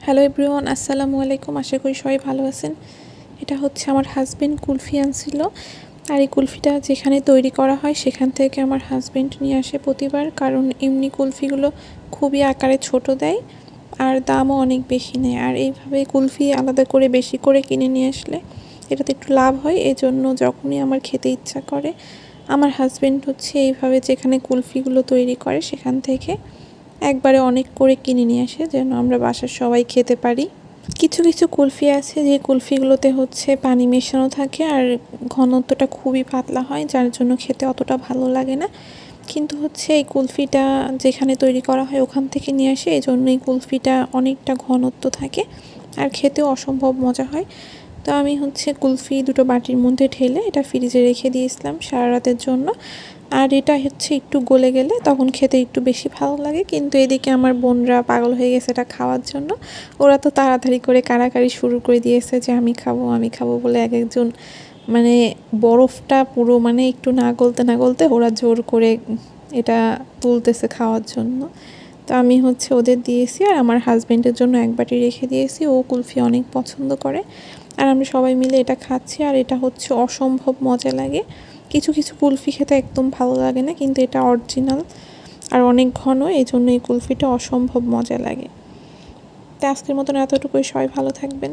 Hello everyone আসসালামু আলাইকুম আশা করি সবাই ভালো আছেন। এটা হচ্ছে আমার হাজবেন্ড কুলফি আনছিল। আর এই কুলফিটা যেখানে তৈরি করা হয়, সেখান থেকে আমার হাজবেন্ড নিয়ে আসে প্রতিবার। কারণ এমনি কুলফিগুলো খুবই আকারে ছোট দেয়, আর দামও অনেক বেশি নেয়। আর এইভাবে কুলফি আলাদা করে বেশি করে কিনে নিয়ে আসলে এটাতে একটু লাভ হয়। এই জন্য যখনই আমার খেতে ইচ্ছা করে, আমার হাজবেন্ড হচ্ছে এইভাবে যেখানে কুলফিগুলো তৈরি করে, সেখান থেকে একবারে অনেক করে কিনে নিয়ে আসে, যেন আমরা বাসার সবাই খেতে পারি। কিছু কিছু কুলফি আছে, যে কুলফিগুলোতে হচ্ছে পানি মেশানো থাকে, আর ঘনত্বটা খুবই পাতলা হয়, যার জন্য খেতে অতটা ভালো লাগে না। কিন্তু হচ্ছে এই কুলফিটা যেখানে তৈরি করা হয় ওখান থেকে নিয়ে আসে এই জন্য এই কুলফিটা অনেকটা ঘনত্ব থাকে, আর খেতেও অসম্ভব মজা হয়। তো আমি হচ্ছে কুলফি দুটো বাটির মধ্যে ঢেলে এটা ফ্রিজে রেখে দিয়েছিলাম সারা রাতের জন্য। আর এটা হচ্ছে একটু গলে গেলে তখন খেতে একটু বেশি ভালো লাগে, কিন্তু এদিকে আমার বোনরা পাগল হয়ে গেছে এটা খাওয়ার জন্য। ওরা তো তাড়াতাড়ি করে কাড়াকাড়ি শুরু করে দিয়েছে যে আমি খাব আমি খাব বলে এক একজন মানে বরফটা পুরো মানে একটু না গলতে না গলতে ওরা জোর করে এটা তুলতেছে খাওয়ার জন্য। তো আমি হচ্ছে ওদের দিয়েছি আর আমার হাজব্যান্ডের জন্য এক বাটি রেখে দিয়েছি। ও কুলফি অনেক পছন্দ করে। আর আমরা সবাই মিলে এটা খাচ্ছি আর এটা হচ্ছে অসম্ভব মজা লাগে। কিছু কিছু কুলফি খেতে একদম ভালো লাগে না, কিন্তু এটা অরিজিনাল আর অনেক ঘন, এই জন্য এই কুলফিটা অসম্ভব মজা লাগে। তো আজকের মতন এতটুকুই। সবাই ভালো থাকবেন।